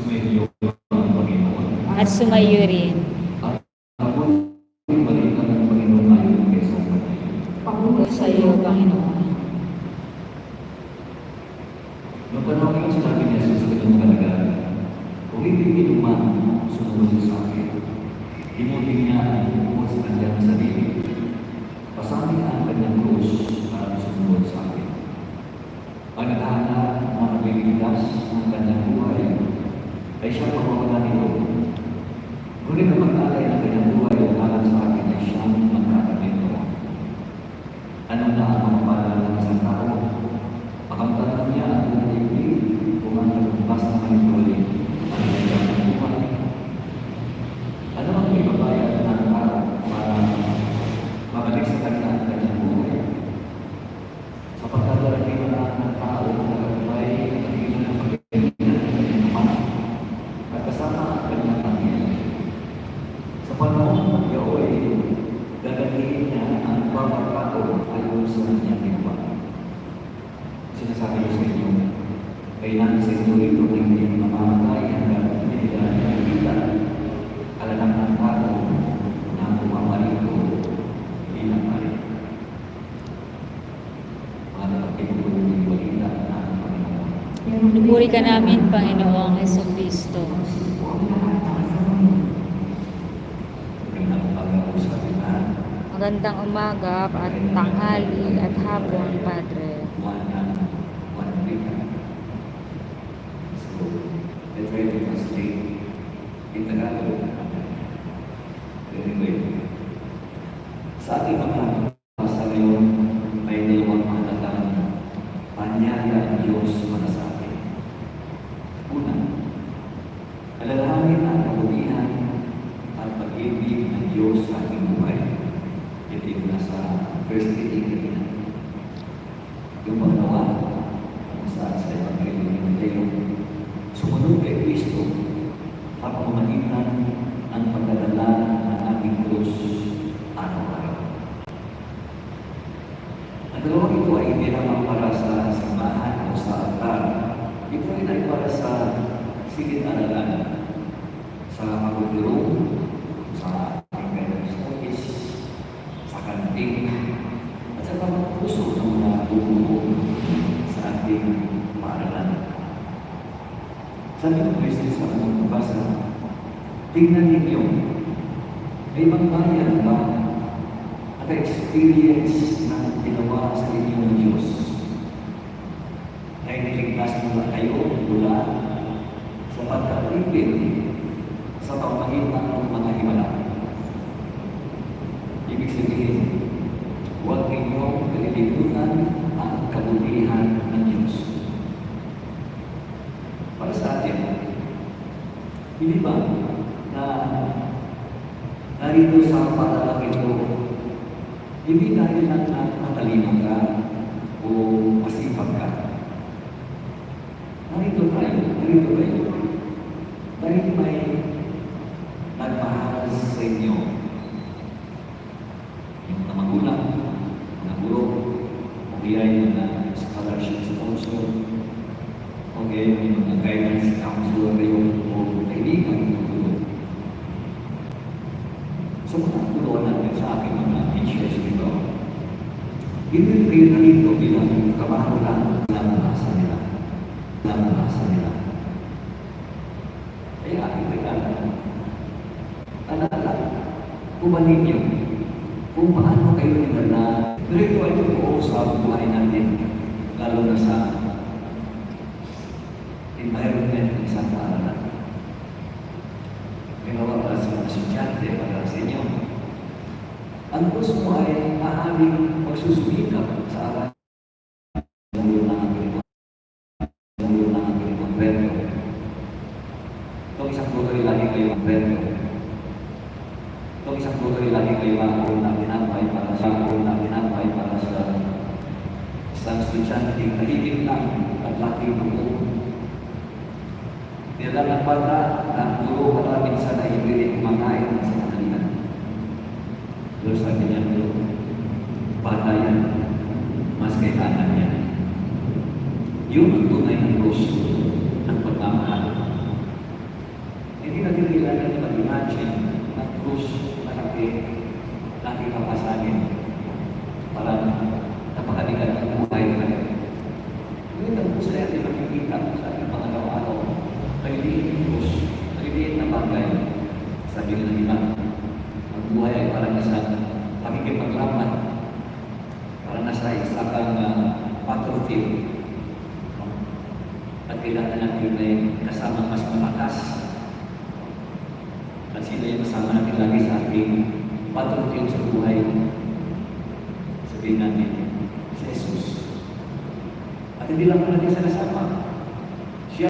sumayo ang Panginoon. At sumayo rin. At ako yung balita ng Panginoon ayon kay sa Panginoon sa iyo, Panginoon. Nung panahon yung sinabi niya sa sakit ng kalagayan, ulitin niyo man sumunod sa akin. Imutin niya ang bukod sa kanyang sarili. Pasabi ang kanyang krus para sumunod sa akin. Pagkakana ng pagbibigas ng kanyang buhay A gente vai mo, Yahweh, gagatiin niya ang pagkakataon ayon sa kanyang ginawa. Sinasabi ko sa inyo, kailangan sa inyo ito na hindi mo namamatay hanggang hindi ka nakikita. Alam ng tao na bumamarito bilang mali. Mga nakapit ko yung balita na ang Panginoon. Puri ka namin, Panginoong Heso Kristo. Panginoon. Magandang umaga at tanghali at hapon, Padre. Sa ating mga sa ngayon, may dalawang mahalagang panyaya ng Diyos para sa atin. Una, alalahanin ang kabutihan at pag-ibig ng Diyos sa ating buhay. Ito yung nasa first meeting kanina. Yung magawa sa sa Evangelion nila yung sumunod kay Kristo at pamamagitan ang pagdadala ng ating Diyos araw-araw. Ang dalawang ito ay hindi lamang para sa simbahan o sa altar. Ito rin ay para sa Sabi ng Kristi sa aming basa, tingnan ninyo, may magbayan ba at experience na ginawa sa inyo ng Diyos? Dahil niligtas mula kayo mula sa pagkakipin sa pamagitan ng para sa atin. Hindi ba na narito sa patatak ito, hindi dahil na natalino ka o masipag ka. Narito tayo, narito tayo. Dahil may nagmahal sa inyo. Yung ako lang namanasan nila. Namanasan nila. Kaya kailangan, talaga, bumalik. Kung paano kayo nila na spiritual yung buo sa buhay natin, lalo na sa environment ng isang paaralan. Ginawa para sa mga estudyante, para sa inyo. Ang gusto mo ay maaaring magsusumikap sa aral grocery lagi kayo brand new. Itong isang grocery lagi kayo makakaroon na ginamay para sa makakaroon na ginamay para sa isang estudyante na higit lang at laki ng buo. Nilalang bata na puro wala minsan ay hindi kumakain sa kanila. Pero sa kanyang buo, bata yan, mas kailangan yan. Yun ang tunay ng gusto ng pagmamahal hindi natin kailangan na mag-imagine na krus malaki lagi kapasanin para na napakaligan ang buhay na rin. Ngunit ang krus ay ating makikita sa ating pangalaw-araw. Maliliit ang krus, maliliit na bagay. Sabi na nila, ang buhay ay parang nasa pakikipaglaman, parang nasa isa kang uh, ah, battlefield. At kailangan natin may kasamang mas malakas at sila yung kasama natin lagi sa ating battlefield sa buhay. Sabihin natin, Jesus. At hindi lang natin sa kasama.